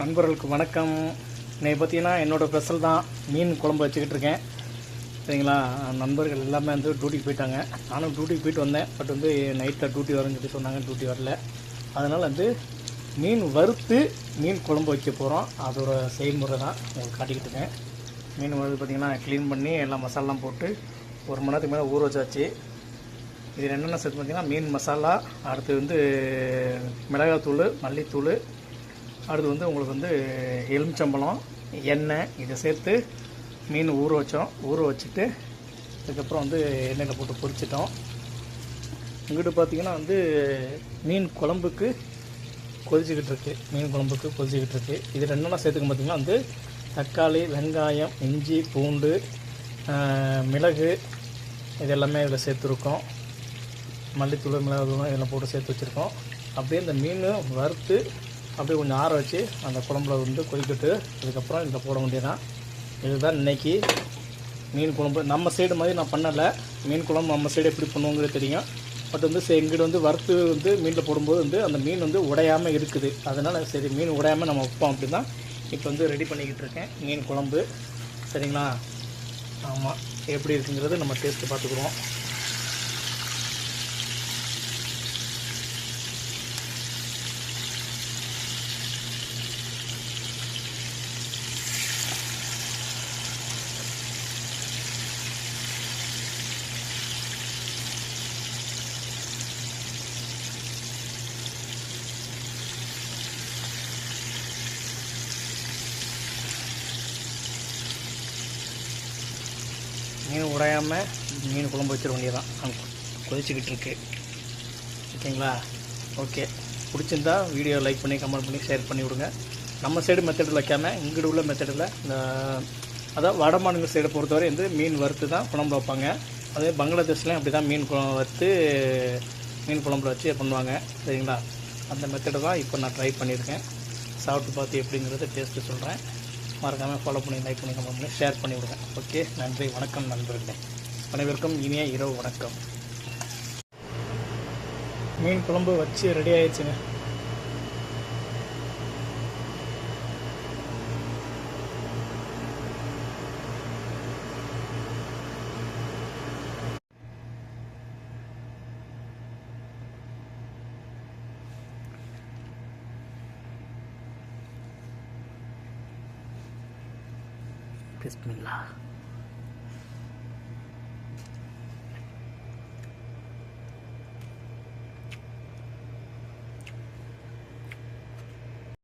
நண்பர்களுக்கு வணக்கம். இன்னைக்கு பார்த்தீங்கன்னா என்னோடய ஸ்பெஷல் தான் மீன் குழம்பு வச்சுக்கிட்டு இருக்கேன். சரிங்களா? நண்பர்கள் எல்லாமே வந்து டியூட்டிக்கு போயிட்டாங்க. நானும் டியூட்டிக்கு போயிட்டு வந்தேன். பட் வந்து நைட்டில் டியூட்டி வரும்னு சொல்லி சொன்னாங்க. டியூட்டி வரல. அதனால் வந்து மீன் வறுத்து மீன் குழம்பு வைக்க போகிறோம் அதோட செயல்முறை தான் உங்களுக்கு காட்டிக்கிட்டு இருக்கேன். மீன் வறுத்து பார்த்திங்கன்னா க்ளீன் பண்ணி எல்லாம் மசாலாலாம் போட்டு ஒரு மணி நேரத்துக்கு மேலே ஊற வச்சாச்சு. இதில் என்னென்ன சேர்த்து பார்த்தீங்கன்னா மீன் மசாலா அடுத்து வந்து மிளகாத்தூள் மல்லித்தூள் அடுத்து வந்து உங்களுக்கு வந்து எலுமிச்சம்பழம் எண்ணெய் இதை சேர்த்து மீன் ஊற வச்சோம். ஊற வச்சுட்டு அதுக்கப்புறம் வந்து எண்ணெயில் போட்டு பொரிச்சிட்டோம். இங்கிட்டு பார்த்தீங்கன்னா வந்து மீன் குழம்புக்கு கொதிச்சுக்கிட்டு இருக்கு. மீன் குழம்புக்கு கொதிச்சுக்கிட்டு இருக்கு. இது ரெண்டெல்லாம் சேர்த்துக்க பார்த்தீங்கன்னா வந்து தக்காளி வெங்காயம் இஞ்சி பூண்டு மிளகு இது எல்லாமே இதில் சேர்த்துருக்கோம். மல்லித்தூள் மிளகாத்தூள் இதெல்லாம் போட்டு சேர்த்து வச்சுருக்கோம். அப்படியே இந்த மீன் வறுத்து அப்படியே கொஞ்சம் ஆற வச்சு அந்த குழம்புல வந்து கொதிக்கிட்டு அதுக்கப்புறம் இதில் போட வேண்டியதான் இதுதான் இன்னைக்கு மீன் குழம்பு. நம்ம சைடு மாதிரி நான் பண்ணலை. மீன் குழம்பு நம்ம சைடு எப்படி பண்ணுவோங்கிறது தெரியும். பட் வந்து சரி இங்கிட்டு வந்து வறுத்து வந்து மீனில் போடும்போது வந்து அந்த மீன் வந்து உடையாமல் இருக்குது. அதனால் சரி மீன் உடையாமல் நம்ம வைப்போம் அப்படி தான் இப்போ வந்து ரெடி பண்ணிக்கிட்டு இருக்கேன். மீன் குழம்பு. சரிங்களா? ஆமாம் எப்படி இருக்குங்கிறது நம்ம டேஸ்ட்டு பார்த்துக்குறோம் மீன் உடையாமல் மீன் குழம்பு வச்சிட வேண்டியதான் கொதிச்சுக்கிட்டு இருக்கு. ஓகேங்களா? ஓகே. பிடிச்சிருந்தா வீடியோ லைக் பண்ணி கமெண்ட் பண்ணி ஷேர் பண்ணி விடுங்க. நம்ம சைடு மெத்தடில் வைக்காமல் இங்கிட்டு உள்ள மெத்தடில் இந்த அதாவது வட மாநில சைடை பொறுத்தவரை வந்து மீன் வறுத்து தான் குழம்பு வைப்பாங்க. அதே பங்களாதேஷ்லேயும் அப்படி தான் மீன் குழம்பு வறுத்து மீன் குழம்புல வச்சு பண்ணுவாங்க. சரிங்களா? அந்த மெத்தடை தான் இப்போ நான் ட்ரை பண்ணியிருக்கேன். சாப்பிட்டு பார்த்து எப்படிங்கிறத டேஸ்ட்டு சொல்கிறேன் மறக்காமல் ஃபாலோ பண்ணி லைக் பண்ணி கமெண்ட் பண்ணி ஷேர் பண்ணி விடுங்க. ஓகே நன்றி வணக்கம் நண்பர்களே. அனைவருக்கும் இனிய இரவு வணக்கம். மீன் குழம்பு வச்சு ரெடி ஆயிடுச்சுங்க. بسم الله.